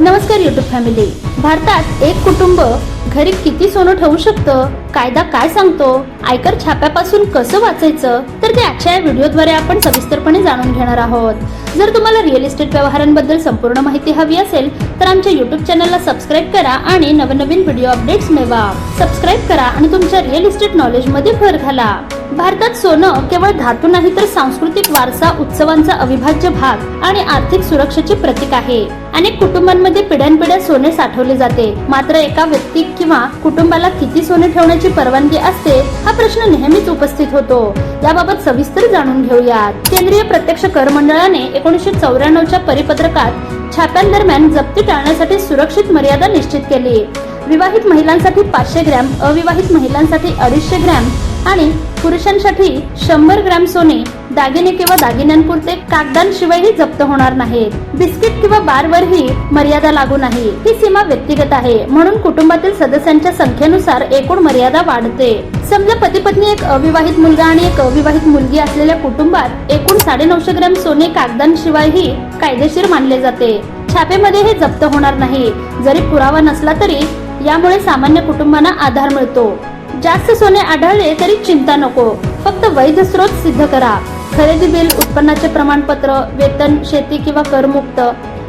नमस्कार YouTube family भारतात एक कुटुंब घरी किती सोनं ठेवू शकतं? कायदा काय सांगतो? आयकर छाप्यापासून कसं वाचायचं? तर ते आजच्या या व्हिडिओद्वारे आपण सविस्तरपणे जाणून घेणार आहोत. जर तुम्हाला रिअल इस्टेट व्यवहारांबद्दल संपूर्ण माहिती हवी असेल तर आमच्या युट्यूब चॅनलला सबस्क्राईब करा आणि नवनवीन व्हिडिओ अपडेट्स मिळवा. सबस्क्राईब करा आणि तुमच्या रिअल इस्टेट नॉलेजमध्ये भर घाला. भारतात सोनं केवळ धातू नाही तर सांस्कृतिक वारसा उत्सवांचा अविभाज्य भाग आणि आर्थिक सुरक्षेचे प्रतीक आहे. अनेक कुटुंबांमध्ये पिढ्यानपिढ्या सोने साठवले जाते. मात्र एका व्यक्ती किंवा कुटुंबाला किती सोने ठेवण्याची परवानगी असते हा प्रश्न नेहमीच उपस्थित होतो. याबाबत सविस्तर जाणून घेऊयात. केंद्रीय प्रत्यक्ष कर मंडळाने एकोणीसशे चौऱ्याण्णवच्या परिपत्रकात छाप्यांदरम्यान जप्ती टाळण्यासाठी सुरक्षित मर्यादा निश्चित केली. विवाहित महिलांसाठी पाचशे ग्रॅम अविवाहित महिलांसाठी अडीचशे ग्रॅम आणि पुरुषांसाठी शंभर ग्रॅम सोने दागिने किंवा दागिन्यांपुरते कागदांशिवायही जप्त होणार नाहीत बिस्किट किंवा बारवरही मर्यादा लागू नाही. ही सीमा व्यक्तिगत आहे. म्हणून कुटुंबातील सदस्यांच्या संख्येनुसार एकूण मर्यादा वाढते. समजा पती पत्नी एक अविवाहित मुलगा आणि एक अविवाहित मुलगी असलेल्या कुटुंबात एकूण साडेनऊशे ग्रॅम सोने कागदांशिवायही कायदेशीर मानले जाते. छापेमध्ये हे जप्त होणार नाही. जरी पुरावा नसला तरी यामुळे सामान्य कुटुंबांना आधार मिळतो. जास्त सोने आढळले तरी चिंता नको. फक्त वैध स्रोत सिद्ध करा. खरेदी बिल उत्पन्नाचे प्रमाणपत्र वेतन शेती किंवा करमुक्त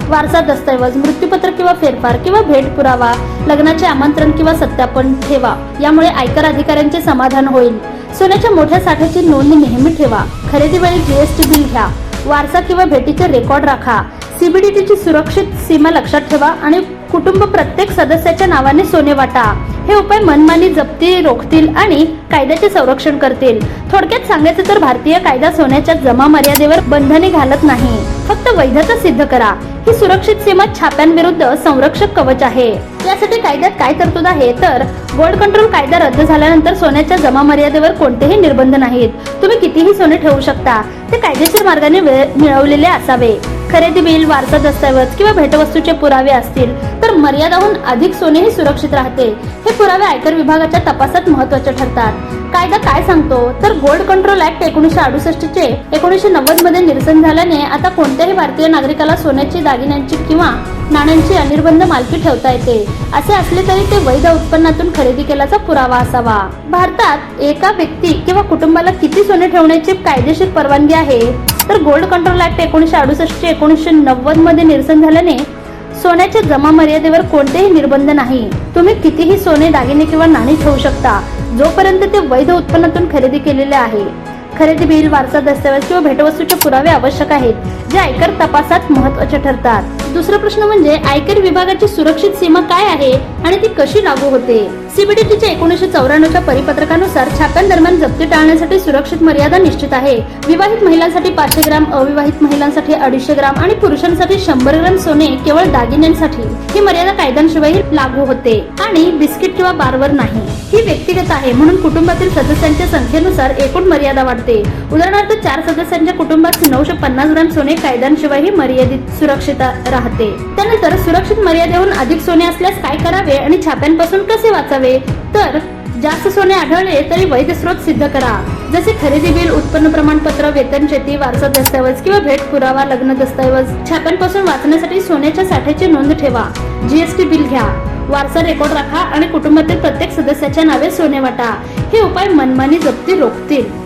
वारसा दस्तऐवज मृत्यूपत्र किंवा फेरफार किंवा भेट पुरावा लग्नाचे आमंत्रण किंवा सत्यापन ठेवा. यामुळे आयकर अधिकाऱ्यांचे समाधान होईल. सोन्याच्या मोठ्या साठ्याची नोंद नेहमी ठेवा. खरेदी वेळी जीएसटी बिल घ्या. वारसा किंवा भेटीचे रेकॉर्ड राखा. सीबीडीटीची सुरक्षित सीमा लक्षात ठेवा आणि कुटुंब प्रत्येक सदस्याच्या नावाने सोने वाटा. हे उपाय मनमानी जप्ती रोखतील आणि कायद्याचे संरक्षण करतील. थोडक्यात सांगायचं तर भारतीय कायदा सोन्याच्या जमा मर्यादेवर बंधने घालत नाही. फक्त वैधता सिद्ध करा. ही सुरक्षित सीमा छाप्यांविरुद्ध संरक्षक कवच आहे. यासाठी कायद्यात काय तरतूद आहे? तर गोल्ड कंट्रोल कायदा रद्द झाल्यानंतर सोन्याच्या जमा मर्यादेवर कोणतेही निर्बंध नाहीत. तुम्ही कितीही सोने ठेवू शकता. ते कायदेशीर मार्गाने वेळ- मिळवलेले असावे. खरेदी बिल वारसा दस्तऐवज किंवा भेटवस्तूचे पुरावे असतील तर मर्यादाहून अधिक सोनेही सुरक्षित राहते. हे पुरावे आयकर विभागाच्या तपासात महत्त्वाचे ठरतात. कायदा काय सांगतो? तर गोल्ड कंट्रोल ऍक्ट एकोणीशे अडुसष्ट चे एकोणीशे नव्वदमध्ये निरसन झाल्याने आता कोणत्याही भारतीय नागरिकाला सोन्याची दागिन्यांची किंवा नाण्यांची अनिर्बंध मालकी ठेवता येते. असे असले तरी ते वैध उत्पन्नातून खरेदी केल्याचा पुरावा असावा. भारतात एका व्यक्ती किंवा कुटुंबाला किती सोने ठेवण्याची कायदेशीर परवानगी आहे? तर गोल्ड कंट्रोल ऍक्ट एकोणीसशे अडुसष्ट ते एकोणीसशे नव्वदमध्ये निरसन झाल्याने सोन्याच्या जमा मर्यादेवर कोणतेही निर्बंध नाही. तुम्ही कितीही सोने दागिने किंवा नाणी ठेवू शकता. जोपर्यंत ते वैध उत्पन्नातून खरेदी केलेले आहे. खरेदी बिल वारसा दस्तऐवज किंवा भेटवस्तूचे पुरावे आवश्यक आहेत जे आयकर तपासात महत्त्वाचे ठरतात. दुसरा प्रश्न म्हणजे आयकर विभागाची सुरक्षित सीमा काय आहे आणि ती कशी लागू होते? सीबीडीटीच्या एकोणीशे चौऱ्याण्णवच्या परिपत्रकानुसार छाप्यांदरम्यान जप्ती टाळण्यासाठी सुरक्षित मर्यादा निश्चित आहे. विवाहित महिलांसाठी पाचशे ग्राम अविवाहित महिलांसाठी अडीचशे ग्राम आणि पुरुषांसाठी शंभर ग्राम सोने केवळ दागिन्यांसाठी. ही मर्यादा कायद्यांशिवाय लागू होते. आणि बिस्किट किंवा बारवर नाही. ही व्यक्तिगत आहे म्हणून कुटुंबातील सदस्यांच्या संख्येनुसार एकूण मर्यादा वाढते. उदाहरणार्थ चार सदस्यांच्या कुटुंबात नऊशे पन्नास ग्राम सोने कायद्यांशिवायही मर्यादित सुरक्षित राहते. त्यानंतर सुरक्षित मर्यादेहून अधिक सोने असल्यास काय करावे आणि छाप्यांपासून कसे वाचावे? तर जास्त सोने आढळले तरी वैध स्रोत सिद्ध करा. जसे खरेदी बिल उत्पन्न प्रमाणपत्र वेतन शेती वारसा दस्तऐवज किंवा भेट पुरावा लग्न दस्तऐवज छाप्यांपासून वाचण्यासाठी सोन्याच्या साठ्याची नोंद ठेवा. जीएसटी बिल घ्या. वारसा रेकॉर्ड राखा आणि कुटुंबातील प्रत्येक सदस्याच्या नावे सोने वाटा. हे उपाय मनमानी जप्ती रोखतील.